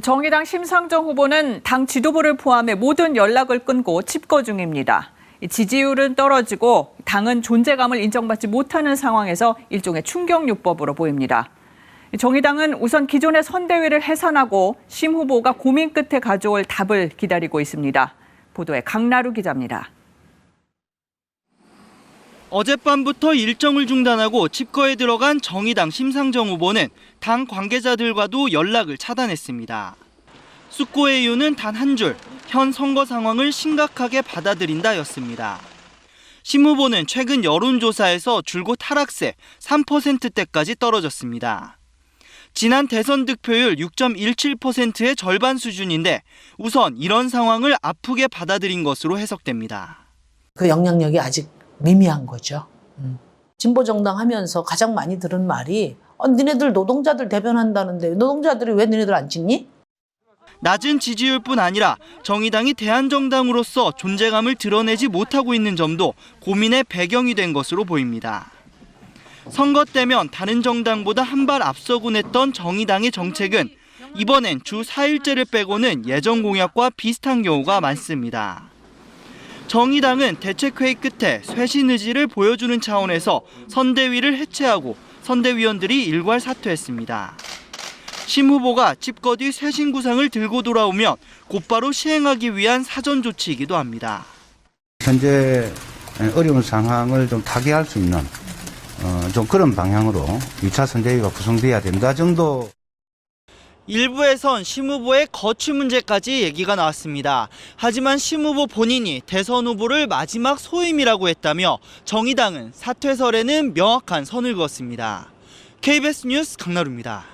정의당 심상정 후보는 당 지도부를 포함해 모든 연락을 끊고 집거 중입니다. 지지율은 떨어지고 당은 존재감을 인정받지 못하는 상황에서 일종의 충격요법으로 보입니다. 정의당은 우선 기존의 선대위를 해산하고 심 후보가 고민 끝에 가져올 답을 기다리고 있습니다. 보도에 강나루 기자입니다. 어젯밤부터 일정을 중단하고 집거에 들어간 정의당 심상정 후보는 당 관계자들과도 연락을 차단했습니다. 숙고의 이유는 단 한 줄, 현 선거 상황을 심각하게 받아들인다였습니다. 심 후보는 최근 여론조사에서 줄곧 하락세 3%대까지 떨어졌습니다. 지난 대선 득표율 6.17%의 절반 수준인데 우선 이런 상황을 아프게 받아들인 것으로 해석됩니다. 그 영향력이 아직 미미한 거죠. 음. 진보 정당 하면서 가장 많이 들은 말이 어, 니네들 노동자들 대변한다는데 노동자들이 왜 니네들 안 찍니? 낮은 지지율뿐 아니라 정의당이 대한정당으로서 존재감을 드러내지 못하고 있는 점도 고민의 배경이 된 것으로 보입니다. 선거 때면 다른 정당보다 한 발 앞서곤 했던 정의당의 정책은 이번엔 주 4일제를 빼고는 예정 공약과 비슷한 경우가 많습니다. 정의당은 대책회의 끝에 쇄신 의지를 보여주는 차원에서 선대위를 해체하고 선대위원들이 일괄 사퇴했습니다. 심 후보가 집거 뒤 쇄신 구상을 들고 돌아오면 곧바로 시행하기 위한 사전 조치이기도 합니다. 현재 어려운 상황을 좀 타개할 수 있는 어, 좀 그런 방향으로 2차 선대위가 구성돼야 된다 정도 일부에선 심 후보의 거취 문제까지 얘기가 나왔습니다. 하지만 심 후보 본인이 대선 후보를 마지막 소임이라고 했다며 정의당은 사퇴설에는 명확한 선을 그었습니다. KBS 뉴스 강나루입니다.